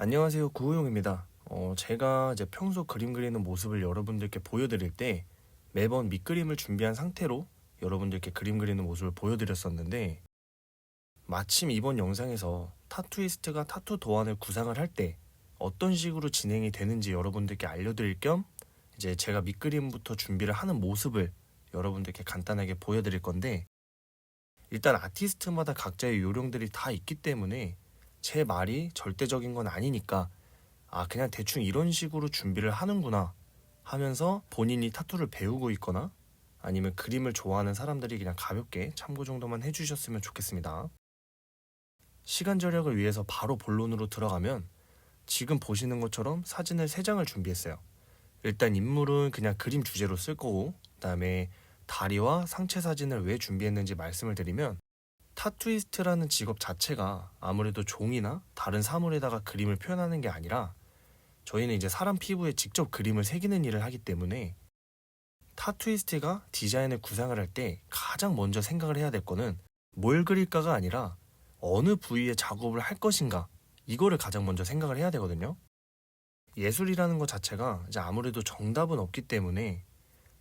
안녕하세요 구호용입니다. 어, 제가 이제 평소 그림 그리는 모습을 여러분들께 보여드릴 때 매번 밑그림을 준비한 상태로 여러분들께 그림 그리는 모습을 보여드렸었는데 마침 이번 영상에서 타투이스트가 타투 도안을 구상을 할 때 어떤 식으로 진행이 되는지 여러분들께 알려드릴 겸 이제 제가 밑그림부터 준비를 하는 모습을 여러분들께 간단하게 보여드릴 건데 일단 아티스트마다 각자의 요령들이 다 있기 때문에 제 말이 절대적인 건 아니니까 아 그냥 대충 이런 식으로 준비를 하는구나 하면서 본인이 타투를 배우고 있거나 아니면 그림을 좋아하는 사람들이 그냥 가볍게 참고 정도만 해주셨으면 좋겠습니다. 시간 절약을 위해서 바로 본론으로 들어가면 지금 보시는 것처럼 사진을 3장을 준비했어요. 일단 인물은 그냥 그림 주제로 쓸 거고 그다음에 다리와 상체 사진을 왜 준비했는지 말씀을 드리면 타투이스트라는 직업 자체가 아무래도 종이나 다른 사물에다가 그림을 표현하는 게 아니라 저희는 이제 사람 피부에 직접 그림을 새기는 일을 하기 때문에 타투이스트가 디자인을 구상을 할 때 가장 먼저 생각을 해야 될 거는 뭘 그릴까가 아니라 어느 부위에 작업을 할 것인가 이거를 가장 먼저 생각을 해야 되거든요. 예술이라는 것 자체가 이제 아무래도 정답은 없기 때문에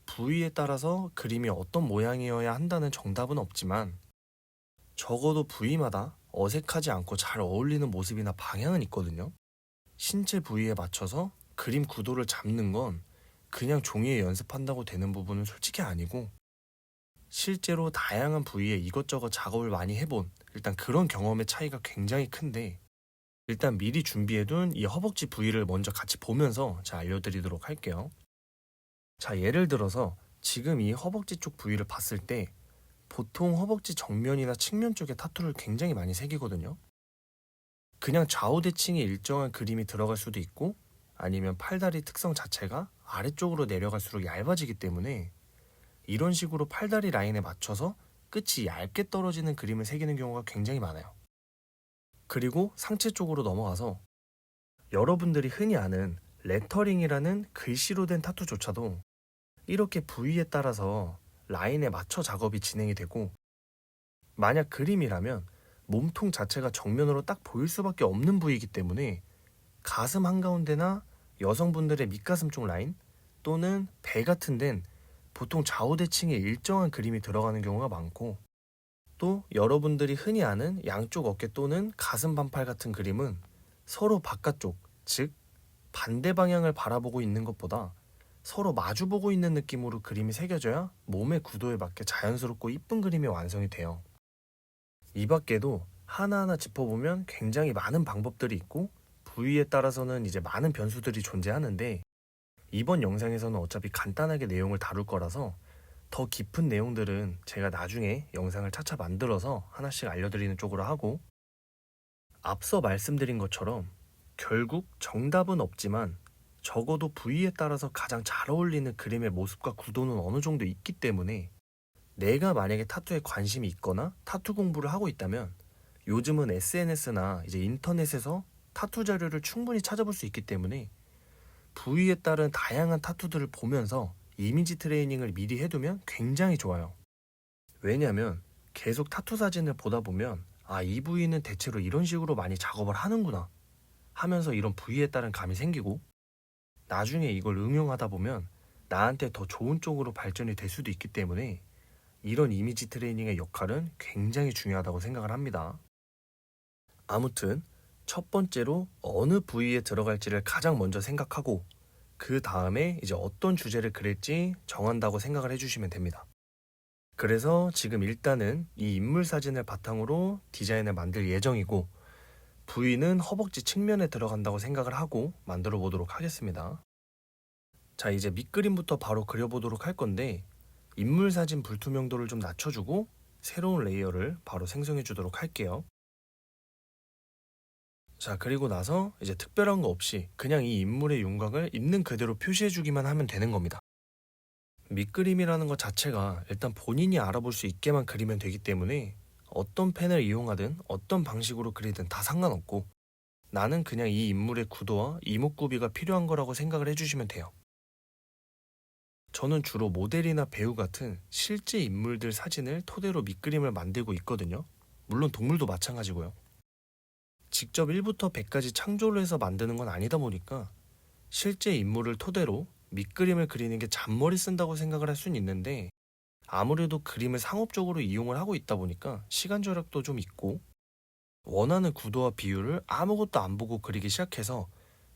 부위에 따라서 그림이 어떤 모양이어야 한다는 정답은 없지만 적어도 부위마다 어색하지 않고 잘 어울리는 모습이나 방향은 있거든요. 신체 부위에 맞춰서 그림 구도를 잡는 건 그냥 종이에 연습한다고 되는 부분은 솔직히 아니고 실제로 다양한 부위에 이것저것 작업을 많이 해본 일단 그런 경험의 차이가 굉장히 큰데 일단 미리 준비해둔 이 허벅지 부위를 먼저 같이 보면서 자 알려드리도록 할게요. 자 예를 들어서 지금 이 허벅지 쪽 부위를 봤을 때 보통 허벅지 정면이나 측면 쪽에 타투를 굉장히 많이 새기거든요. 그냥 좌우 대칭의 일정한 그림이 들어갈 수도 있고 아니면 팔다리 특성 자체가 아래쪽으로 내려갈수록 얇아지기 때문에 이런 식으로 팔다리 라인에 맞춰서 끝이 얇게 떨어지는 그림을 새기는 경우가 굉장히 많아요. 그리고 상체 쪽으로 넘어가서 여러분들이 흔히 아는 레터링이라는 글씨로 된 타투조차도 이렇게 부위에 따라서 라인에 맞춰 작업이 진행이 되고 만약 그림이라면 몸통 자체가 정면으로 딱 보일 수밖에 없는 부위이기 때문에 가슴 한가운데나 여성분들의 밑가슴 쪽 라인 또는 배 같은 데는 보통 좌우대칭에 일정한 그림이 들어가는 경우가 많고 또 여러분들이 흔히 아는 양쪽 어깨 또는 가슴 반팔 같은 그림은 서로 바깥쪽 즉 반대 방향을 바라보고 있는 것보다 서로 마주보고 있는 느낌으로 그림이 새겨져야 몸의 구도에 맞게 자연스럽고 이쁜 그림이 완성이 돼요. 이 밖에도 하나하나 짚어보면 굉장히 많은 방법들이 있고 부위에 따라서는 이제 많은 변수들이 존재하는데 이번 영상에서는 어차피 간단하게 내용을 다룰 거라서 더 깊은 내용들은 제가 나중에 영상을 차차 만들어서 하나씩 알려드리는 쪽으로 하고 앞서 말씀드린 것처럼 결국 정답은 없지만 적어도 부위에 따라서 가장 잘 어울리는 그림의 모습과 구도는 어느 정도 있기 때문에 내가 만약에 타투에 관심이 있거나 타투 공부를 하고 있다면 요즘은 SNS나 이제 인터넷에서 타투 자료를 충분히 찾아볼 수 있기 때문에 부위에 따른 다양한 타투들을 보면서 이미지 트레이닝을 미리 해두면 굉장히 좋아요. 왜냐면 계속 타투 사진을 보다 보면 아, 이 부위는 대체로 이런 식으로 많이 작업을 하는구나 하면서 이런 부위에 따른 감이 생기고 나중에 이걸 응용하다 보면 나한테 더 좋은 쪽으로 발전이 될 수도 있기 때문에 이런 이미지 트레이닝의 역할은 굉장히 중요하다고 생각을 합니다. 아무튼 첫 번째로 어느 부위에 들어갈지를 가장 먼저 생각하고 그 다음에 이제 어떤 주제를 그릴지 정한다고 생각을 해주시면 됩니다. 그래서 지금 일단은 이 인물 사진을 바탕으로 디자인을 만들 예정이고 부위는 허벅지 측면에 들어간다고 생각을 하고 만들어 보도록 하겠습니다. 자, 이제 밑그림부터 바로 그려보도록 할 건데 인물 사진 불투명도를 좀 낮춰주고 새로운 레이어를 바로 생성해 주도록 할게요. 자, 그리고 나서 이제 특별한 거 없이 그냥 이 인물의 윤곽을 있는 그대로 표시해 주기만 하면 되는 겁니다. 밑그림이라는 것 자체가 일단 본인이 알아볼 수 있게만 그리면 되기 때문에 어떤 펜을 이용하든 어떤 방식으로 그리든 다 상관없고 나는 그냥 이 인물의 구도와 이목구비가 필요한 거라고 생각을 해주시면 돼요. 저는 주로 모델이나 배우 같은 실제 인물들 사진을 토대로 밑그림을 만들고 있거든요. 물론 동물도 마찬가지고요. 직접 1부터 100까지 창조를 해서 만드는 건 아니다 보니까 실제 인물을 토대로 밑그림을 그리는 게 잔머리 쓴다고 생각을 할 수는 있는데 아무래도 그림을 상업적으로 이용을 하고 있다 보니까 시간 절약도 좀 있고 원하는 구도와 비율을 아무것도 안 보고 그리기 시작해서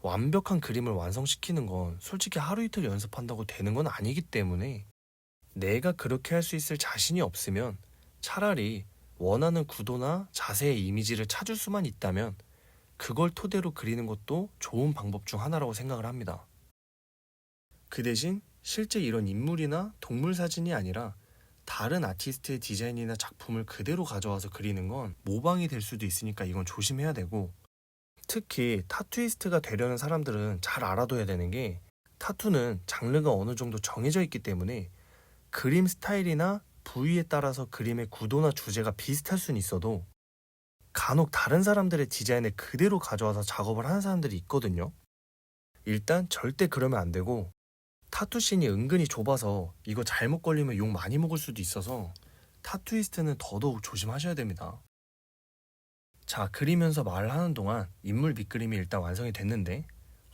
완벽한 그림을 완성시키는 건 솔직히 하루 이틀 연습한다고 되는 건 아니기 때문에 내가 그렇게 할 수 있을 자신이 없으면 차라리 원하는 구도나 자세의 이미지를 찾을 수만 있다면 그걸 토대로 그리는 것도 좋은 방법 중 하나라고 생각을 합니다. 그 대신 실제 이런 인물이나 동물 사진이 아니라 다른 아티스트의 디자인이나 작품을 그대로 가져와서 그리는 건 모방이 될 수도 있으니까 이건 조심해야 되고 특히 타투이스트가 되려는 사람들은 잘 알아둬야 되는 게 타투는 장르가 어느 정도 정해져 있기 때문에 그림 스타일이나 부위에 따라서 그림의 구도나 주제가 비슷할 수는 있어도 간혹 다른 사람들의 디자인을 그대로 가져와서 작업을 하는 사람들이 있거든요. 일단 절대 그러면 안 되고 타투씬이 은근히 좁아서 이거 잘못 걸리면 욕 많이 먹을 수도 있어서 타투이스트는 더더욱 조심하셔야 됩니다. 자, 그리면서 말을 하는 동안 인물 밑그림이 일단 완성이 됐는데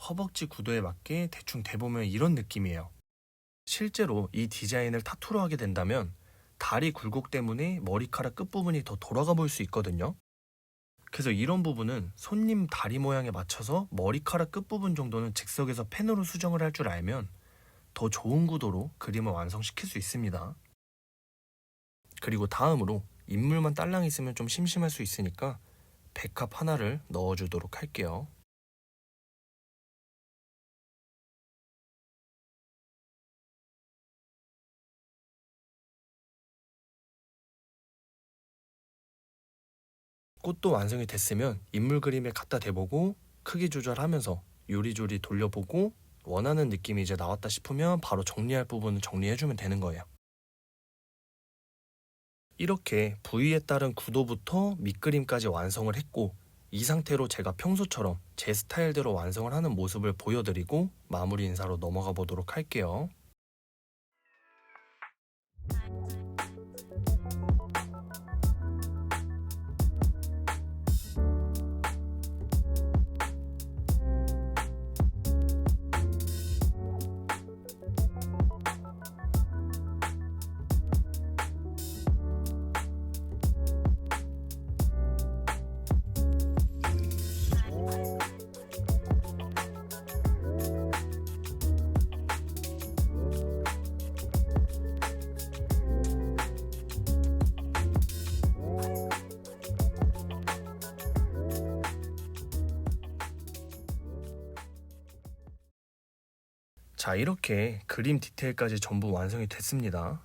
허벅지 구도에 맞게 대충 대보면 이런 느낌이에요. 실제로 이 디자인을 타투로 하게 된다면 다리 굴곡 때문에 머리카락 끝부분이 더 돌아가 보일 수 있거든요. 그래서 이런 부분은 손님 다리 모양에 맞춰서 머리카락 끝부분 정도는 즉석에서 펜으로 수정을 할 줄 알면 더 좋은 구도로 그림을 완성시킬 수 있습니다. 그리고 다음으로 인물만 딸랑 있으면 좀 심심할 수 있으니까 백합 하나를 넣어주도록 할게요. 꽃도 완성이 됐으면 인물 그림에 갖다 대보고 크기 조절하면서 요리조리 돌려보고 원하는 느낌이 이제 나왔다 싶으면 바로 정리할 부분은 정리해주면 되는 거예요. 이렇게 부위에 따른 구도부터 밑그림까지 완성을 했고 이 상태로 제가 평소처럼 제 스타일대로 완성을 하는 모습을 보여드리고 마무리 인사로 넘어가 보도록 할게요. 자, 이렇게 그림 디테일까지 전부 완성이 됐습니다.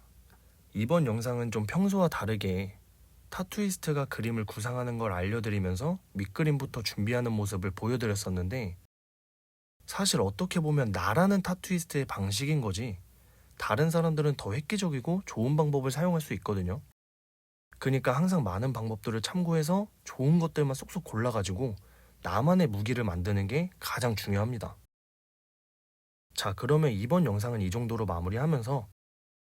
이번 영상은 좀 평소와 다르게 타투이스트가 그림을 구상하는 걸 알려드리면서 밑그림부터 준비하는 모습을 보여드렸었는데 사실 어떻게 보면 나라는 타투이스트의 방식인 거지 다른 사람들은 더 획기적이고 좋은 방법을 사용할 수 있거든요. 그러니까 항상 많은 방법들을 참고해서 좋은 것들만 쏙쏙 골라가지고 나만의 무기를 만드는 게 가장 중요합니다. 자, 그러면 이번 영상은 이 정도로 마무리하면서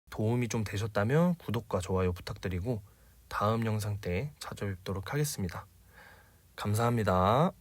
도움이 좀 되셨다면 구독과 좋아요 부탁드리고 다음 영상 때 찾아뵙도록 하겠습니다. 감사합니다.